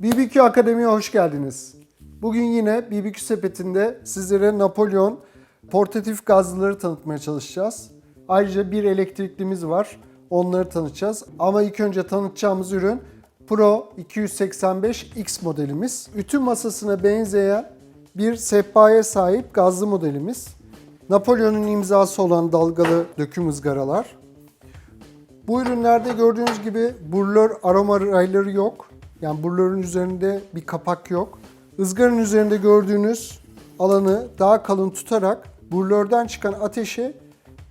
BBQ Akademi'ye hoş geldiniz. Bugün yine BBQ sepetinde sizlere Napolyon portatif gazlıları tanıtmaya çalışacağız. Ayrıca bir elektriklimiz var. Onları tanıtacağız. Ama ilk önce tanıtacağımız ürün Pro 285X modelimiz. Ütü masasına benzeyen bir sehpaya sahip gazlı modelimiz. Napolyon'un imzası olan dalgalı döküm ızgaralar. Bu ürünlerde gördüğünüz gibi burlör aroma rayları yok. Yani burlörün üzerinde bir kapak yok. Izgaranın üzerinde gördüğünüz alanı daha kalın tutarak burlörden çıkan ateşi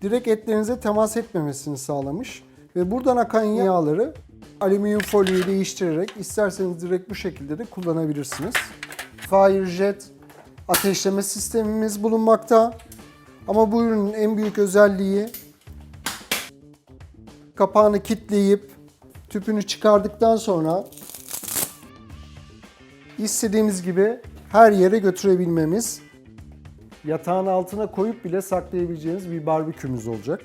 direkt etlerinize temas etmemesini sağlamış. Ve buradan akan yağları alüminyum folyoyu değiştirerek isterseniz direkt bu şekilde de kullanabilirsiniz. Firejet ateşleme sistemimiz bulunmakta. Ama bu ürünün en büyük özelliği kapağını kilitleyip tüpünü çıkardıktan sonra istediğimiz gibi her yere götürebilmemiz. Yatağın altına koyup bile saklayabileceğiniz bir barbekümüz olacak.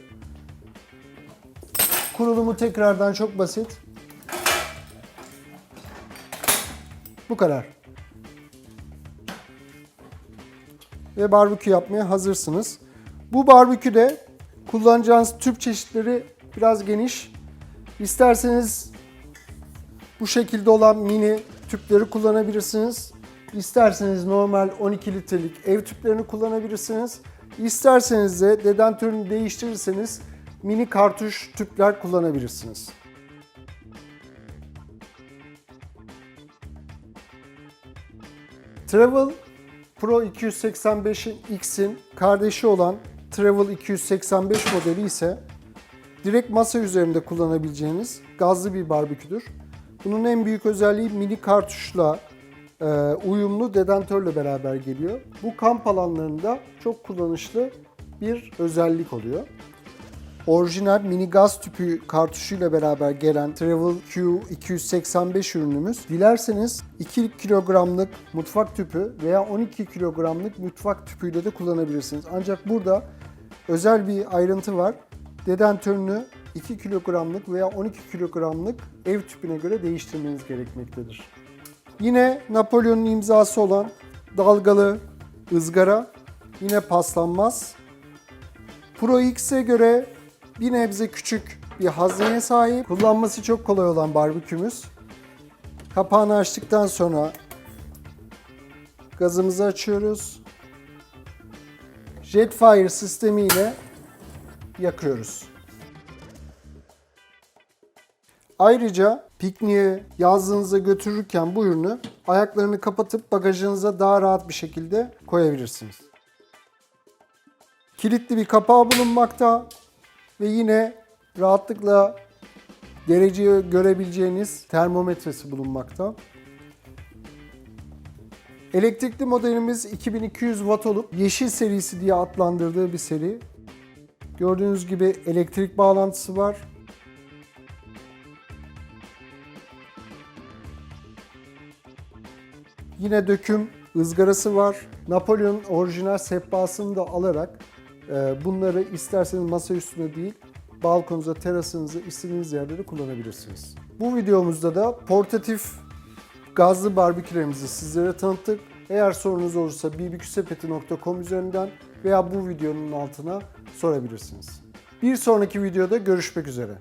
Kurulumu tekrardan çok basit. Bu kadar. Ve barbekü yapmaya hazırsınız. Bu barbeküde kullanacağınız tüp çeşitleri biraz geniş. İsterseniz bu şekilde olan mini tüpleri kullanabilirsiniz. İsterseniz normal 12 litrelik ev tüplerini kullanabilirsiniz. İsterseniz de dedentörünü değiştirirseniz mini kartuş tüpler kullanabilirsiniz. Travel Pro 285'in X'in kardeşi olan Travel 285 modeli ise direkt masa üzerinde kullanabileceğiniz gazlı bir barbeküdür. Bunun en büyük özelliği mini kartuşla e, uyumlu dedentörle beraber geliyor. Bu kamp alanlarında çok kullanışlı bir özellik oluyor. Orijinal mini gaz tüpü kartuşuyla beraber gelen Travel Q285 ürünümüz dilerseniz 2 kilogramlık mutfak tüpü veya 12 kilogramlık mutfak tüpüyle de kullanabilirsiniz. Ancak burada özel bir ayrıntı var. Dedentörünü 2 kilogramlık veya 12 kilogramlık ev tüpüne göre değiştirmeniz gerekmektedir. Yine Napolyon'un imzası olan dalgalı ızgara yine paslanmaz. Pro X'e göre bir nebze küçük bir hazneye sahip. Kullanması çok kolay olan barbekümüz. Kapağını açtıktan sonra gazımızı açıyoruz. Jetfire sistemiyle yakıyoruz. Ayrıca pikniğe yazdığınıza götürürken bu ürünü ayaklarını kapatıp bagajınıza daha rahat bir şekilde koyabilirsiniz. Kilitli bir kapağı bulunmakta ve yine rahatlıkla dereceyi görebileceğiniz termometresi bulunmakta. Elektrikli modelimiz 2200 watt olup yeşil serisi diye adlandırdığı bir seri. Gördüğünüz gibi elektrik bağlantısı var. Yine döküm ızgarası var. Napolyon orijinal sehpasını da alarak e, bunları isterseniz masa üstüne değil, balkonunuza, terasınıza, istediğiniz yerde de kullanabilirsiniz. Bu videomuzda da portatif gazlı barbekülerimizi sizlere tanıttık. Eğer sorunuz olursa bbqsepeti.com üzerinden veya bu videonun altına sorabilirsiniz. Bir sonraki videoda görüşmek üzere.